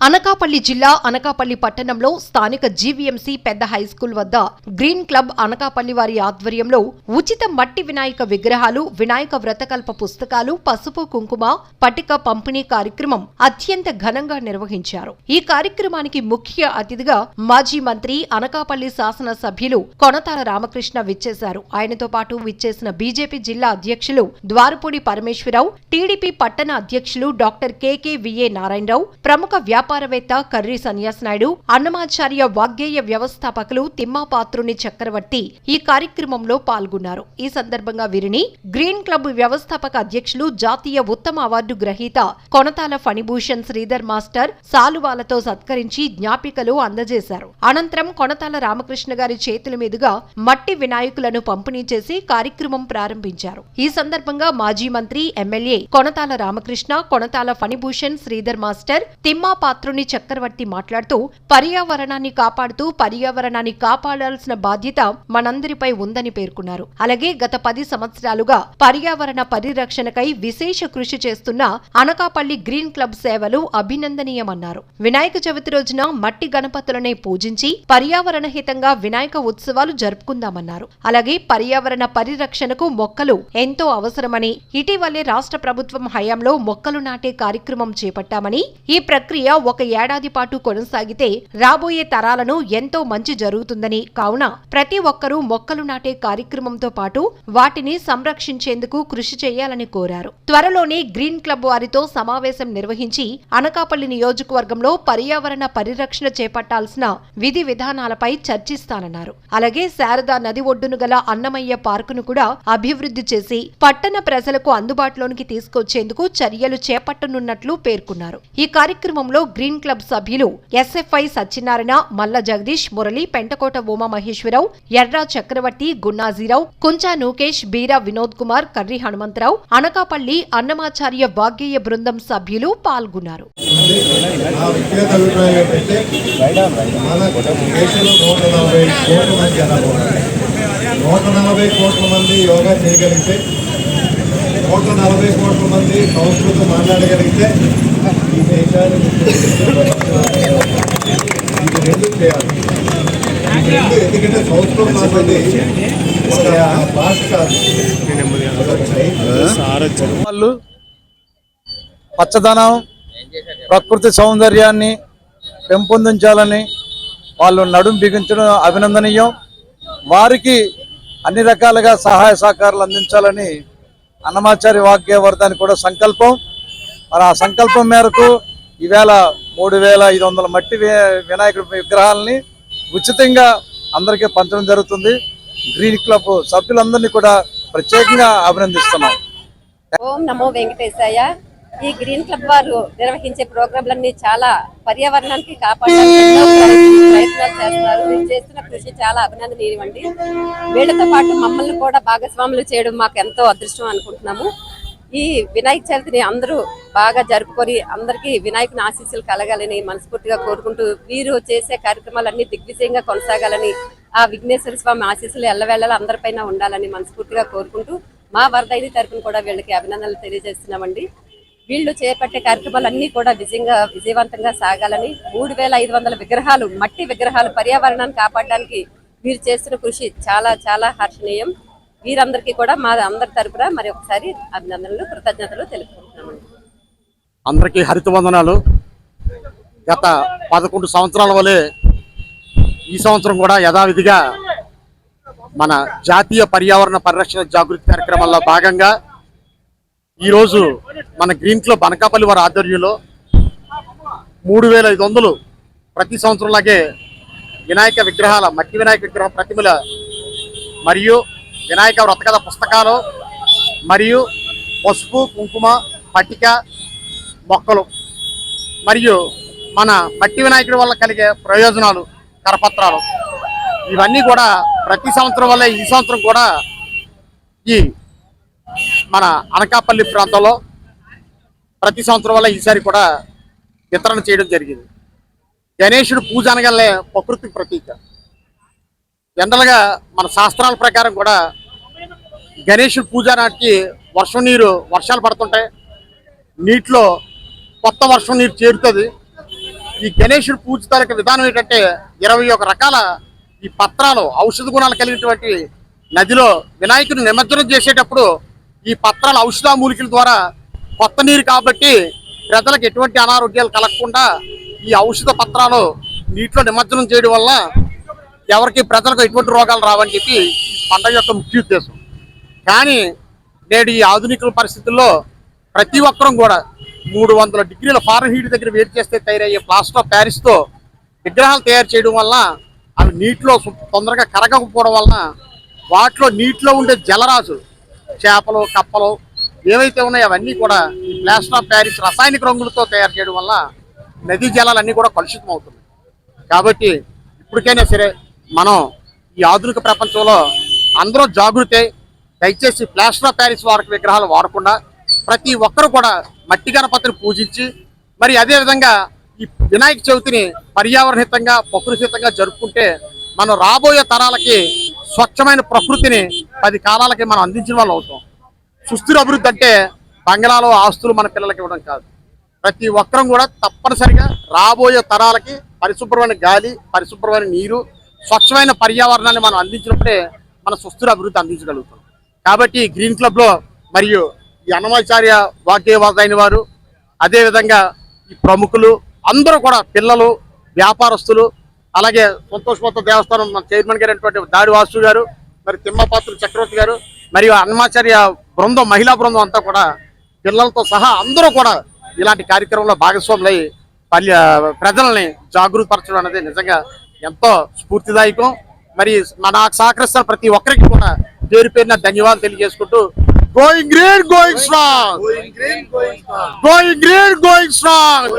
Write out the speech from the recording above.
అనకాపల్లి జిల్లా అనకాపల్లి పట్టణంలో స్థానిక జీవీఎంసీ పెద్ద హైస్కూల్ వద్ద గ్రీన్ క్లబ్ అనకాపల్లి వారి ఆధ్వర్యంలో ఉచిత మట్టి వినాయక విగ్రహాలు వినాయక వ్రతకల్ప పుస్తకాలు పసుపు కుంకుమ పటిక పంపిణీ కార్యక్రమం అత్యంత ఘనంగా నిర్వహించారు. ఈ కార్యక్రమానికి ముఖ్య అతిథిగా మాజీ మంత్రి అనకాపల్లి శాసన సభ్యులు కొనతాల రామకృష్ణ విచ్చేశారు. ఆయనతో పాటు విచ్చేసిన బీజేపీ జిల్లా అధ్యక్షులు ద్వారపూడి పరమేశ్వరరావు టీడీపీ పట్టణ అధ్యక్షులు డాక్టర్ కెకే విఏ నారాయణరావు ప్రముఖ వ్యాపారవేత్త కర్రి సన్యాస్ నాయుడు అన్నమాచార్య వాగ్గేయ వ్యవస్థాపకులు తిమ్మాపాత్రుని చక్రవర్తి ఈ కార్యక్రమంలో పాల్గొన్నారు. ఈ సందర్భంగా వీరిని గ్రీన్ క్లబ్ వ్యవస్థాపక అధ్యక్షులు జాతీయ ఉత్తమ అవార్డు గ్రహీత కొనతాల ఫణిభూషణ్ శ్రీధర్ మాస్టర్ సాలువాలతో సత్కరించి జ్ఞాపికలు అందజేశారు. అనంతరం కొనతాల రామకృష్ణ గారి చేతుల మీదుగా మట్టి వినాయకులను పంపిణీ చేసి కార్యక్రమం ప్రారంభించారు. ఈ సందర్భంగా మాజీ మంత్రి ఎమ్మెల్యే కొనతాల రామకృష్ణ కొనతాల ఫణిభూషణ్ శ్రీధర్ మాస్టర్ తిమ్మా పాత్రుని చక్రవర్తి మాట్లాడుతూ పర్యావరణాన్ని కాపాడుతూ పర్యావరణాన్ని కాపాడాల్సిన బాధ్యత మనందరిపై ఉందని పేర్కొన్నారు. అలాగే గత పది సంవత్సరాలుగా పర్యావరణ పరిరక్షణకై విశేష కృషి చేస్తున్న అనకాపల్లి గ్రీన్ క్లబ్ సేవలు అభినందనీయమన్నారు. వినాయక చవితి రోజున మట్టి గణపతులనే పూజించి పర్యావరణ హితంగా వినాయక ఉత్సవాలు జరుపుకుందామన్నారు. అలాగే పర్యావరణ పరిరక్షణకు మొక్కలు ఎంతో అవసరమని ఇటీవలే రాష్ట్ర ప్రభుత్వం హయాంలో మొక్కలు నాటే కార్యక్రమం చేపట్టామని ఈ ప్రక్రియ ఒక ఏడాది పాటు కొనసాగితే రాబోయే తరాలను ఎంతో మంచి జరుగుతుందని. కావున ప్రతి ఒక్కరూ మొక్కలు నాటే కార్యక్రమంతో పాటు వాటిని సంరక్షించేందుకు కృషి చేయాలని కోరారు. త్వరలోనే గ్రీన్ క్లబ్ వారితో సమావేశం నిర్వహించి అనకాపల్లి నియోజకవర్గంలో పర్యావరణ పరిరక్షణ చేపట్టాల్సిన విధి విధానాలపై చర్చిస్తానన్నారు. అలాగే శారదా నది ఒడ్డును గల అన్నమయ్య పార్కును కూడా అభివృద్ధి చేసి పట్టణ ప్రజలకు అందుబాటులోనికి తీసుకొచ్చేందుకు చర్యలు చేపట్టనున్నట్లు పేర్కొన్నారు. ఈ కార్యక్రమంలో గ్రీన్ క్లబ్ సభ్యులు ఎస్ఎఫ్ఐ సత్యనారాయణ మల్ల జగదీష్ మురళి పెంటకోట ఉమా మహేశ్వరరావు ఎర్రా చక్రవర్తి గున్నాజీరావు కుంచా నూకేష్ బీరా వినోద్ కుమార్ కర్రి హనుమంతరావు అనకాపల్లి అన్నమాచార్య వాగ్గేయ బృందం సభ్యులు పాల్గొన్నారు. నూట నలభై కోట్ల మంది యోగా చేయగలిగితే నూట నలభై కోట్ల మంది సంస్కృతం మాట్లాడగలిగితే ఈ దేశాన్ని ఇది రెండు చేయాలి ఎందుకంటే ఒక భాష కాదు వాళ్ళు పచ్చదనం ప్రకృతి సౌందర్యాన్ని పెంపొందించాలని వాళ్ళు నడుం బిగించడం అభినందనీయం. వారికి అన్ని రకాలుగా సహాయ సహకారాలు అందించాలని అన్నమాచారి వాగ్యవర్ధాన్ని కూడా సంకల్పం. మరి ఆ సంకల్పం మేరకు ఈవేళ మూడు వేల ఐదు వందల మట్టి వినాయకుడి విగ్రహాలని ఉచితంగా అందరికీ పంచడం జరుగుతుంది. గ్రీన్ క్లబ్ సభ్యులందరినీ కూడా ప్రత్యేకంగా అభినందిస్తున్నాం. ఓం నమో వెంకటేశాయ. ఈ గ్రీన్ క్లబ్ వారు నిర్వహించే ప్రోగ్రాంలన్నీ చాలా పర్యావరణానికి కాపాడడానికి ప్రయత్నాలు చేస్తారు చేస్తున్న కృషి చాలా అభినందనీయమండి. వీళ్ళతో పాటు మమ్మల్ని కూడా భాగస్వాములు చేయడం మాకు ఎంతో అదృష్టం అనుకుంటున్నాము. ఈ వినాయక చవితిని అందరూ బాగా జరుపుకొని అందరికీ వినాయకుని ఆశీస్సులు కలగాలని మనస్ఫూర్తిగా కోరుకుంటూ వీరు చేసే కార్యక్రమాలన్నీ దిగ్విజయంగా కొనసాగాలని ఆ విఘ్నేశ్వర స్వామి ఆశీస్సులు ఎల్లవేళలా అందరిపైన ఉండాలని మనస్ఫూర్తిగా కోరుకుంటూ మా వరదైది తరపున కూడా వీళ్ళకి అభినందనలు తెలియజేస్తున్నామండి. వీళ్ళు చేపట్టే కార్యక్రమాలన్నీ కూడా విజయంగా విజయవంతంగా సాగాలని మూడు వేల ఐదు వందల విగ్రహాలు మట్టి విగ్రహాలు పర్యావరణాన్ని కాపాడడానికి వీరు చేస్తున్న కృషి చాలా చాలా హర్షణీయం. వీరందరికీ కూడా మా అందరి తరపున మరి ఒకసారి అభినందనలు కృతజ్ఞతలు తెలుపుకుంటున్నామండి అందరికీ హరిత వందనాలు గత పదకొండు సంవత్సరాల వలె ఈ సంవత్సరం కూడా యథావిధిగా మన జాతీయ పర్యావరణ పరిరక్షణ జాగృతి కార్యక్రమాల్లో భాగంగా ఈరోజు మన గ్రీన్ బనకాపల్లి వారి ఆధ్వర్యంలో మూడు వేల ఐదు వందలు ప్రతి సంవత్సరంలాగే వినాయక విగ్రహాల మట్టి వినాయక విగ్రహ ప్రతిమల మరియు వినాయక వ్రతకథ పుస్తకాలు మరియు పసుపు కుంకుమ పట్టిక మొక్కలు మరియు మన మట్టి వినాయకుడి వల్ల కలిగే ప్రయోజనాలు కరపత్రాలు. ఇవన్నీ కూడా ప్రతి సంవత్సరం వల్ల ఈ సంవత్సరం కూడా ఈ మన అనకాపల్లి ప్రాంతంలో ప్రతి సంవత్సరం వల్ల ఈసారి కూడా వితరణ చేయడం జరిగింది. గణేశుడు పూజ అనగలే ప్రకృతి ప్రతీక. జనరల్గా మన శాస్త్రాల ప్రకారం కూడా గణేషుడు పూజ నాటికి వర్షం నీరు వర్షాలు పడుతుంటాయి. నీటిలో కొత్త వర్షం నీరు చేరుతుంది. ఈ గణేషుడు పూజ తాలూకు విధానం ఏంటంటే ఇరవై ఒక రకాల ఈ పత్రాలు ఔషధ గుణాలు కలిగినటువంటి నదిలో వినాయకుడిని నిమజ్జనం చేసేటప్పుడు ఈ పత్రాలు ఔషధ మూలికల ద్వారా కొత్త నీరు కాబట్టి ప్రజలకు ఎటువంటి అనారోగ్యాలు కలగకుండా ఈ ఔషధ పత్రాలు నీటిలో నిమజ్జనం చేయడం వల్ల ఎవరికి ప్రజలకు ఎటువంటి రోగాలు రావని చెప్పి పండగ యొక్క ముఖ్య ఉద్దేశం. కానీ నేడు ఈ ఆధునిక పరిస్థితుల్లో ప్రతి ఒక్కరం కూడా మూడు వందల డిగ్రీల ఫారెన్ హీట్ దగ్గర వేడి చేస్తే తయారయ్యే ప్లాస్టర్ ఆఫ్ ప్యారిస్తో విగ్రహాలు తయారు చేయడం వల్ల అవి నీటిలో తొందరగా కరగకపోవడం వలన వాటిలో నీటిలో ఉండే జలరాశులు చేపలు కప్పలు ఏవైతే ఉన్నాయో అవన్నీ కూడా ఈ ప్లాస్టర్ ఆఫ్ ప్యారిస్ రసాయనిక రంగులతో తయారు చేయడం వల్ల నదీ జలాలన్నీ కూడా కలుషితం అవుతున్నాయి కాబట్టి ఇప్పటికైనా సరే మనం ఈ ఆధునిక ప్రపంచంలో అందరూ జాగృతి దయచేసి ప్లాస్టర్ ఆఫ్ ప్యారిస్ వాడక విగ్రహాలు వాడకుండా ప్రతి ఒక్కరు కూడా మట్టి గణపతిని పూజించి మరి అదేవిధంగా ఈ వినాయక చవితిని పర్యావరణహితంగా ప్రకృతిహితంగా జరుపుకుంటే మనం రాబోయే తరాలకి స్వచ్ఛమైన ప్రకృతిని పది కాలాలకి మనం అందించిన వాళ్ళు అవుతాం. సుస్థిర అభివృద్ధి అంటే బంగ్లాలో ఆస్తులు మన పిల్లలకి ఇవ్వడం కాదు. ప్రతి ఒక్కరం కూడా తప్పనిసరిగా రాబోయే తరాలకి పరిశుభ్రమైన గాలి పరిశుభ్రమైన నీరు స్వచ్ఛమైన పర్యావరణాన్ని మనం అందించినప్పుడే మన సుస్థిర అభివృద్ధి అందించగలుగుతాం. కాబట్టి గ్రీన్ క్లబ్లో మరియు ఈ అన్నమాచార్య వాగ్దేవాదైన వారు అదేవిధంగా ఈ ప్రముఖులు అందరూ కూడా పిల్లలు వ్యాపారస్తులు అలాగే సంతోషమొత్త దేవస్థానం మన చైర్మన్ గారు అయినటువంటి దాడి వాసు గారు మరి తిమ్మపాత్రులు చక్రవర్తి గారు మరియు అన్నమాచార్య బృందం మహిళా బృందం అంతా కూడా పిల్లలతో సహా అందరూ కూడా ఇలాంటి కార్యక్రమంలో భాగస్వాములై పల్లె ప్రజల్ని జాగృతపరచడం అనేది నిజంగా ఎంతో స్ఫూర్తిదాయకం. మరి మన నాకు సహకరిస్తున్న ప్రతి ఒక్కరికి కూడా పేరు పేరున ధన్యవాదాలు తెలియజేసుకుంటూ going green going strong going green going strong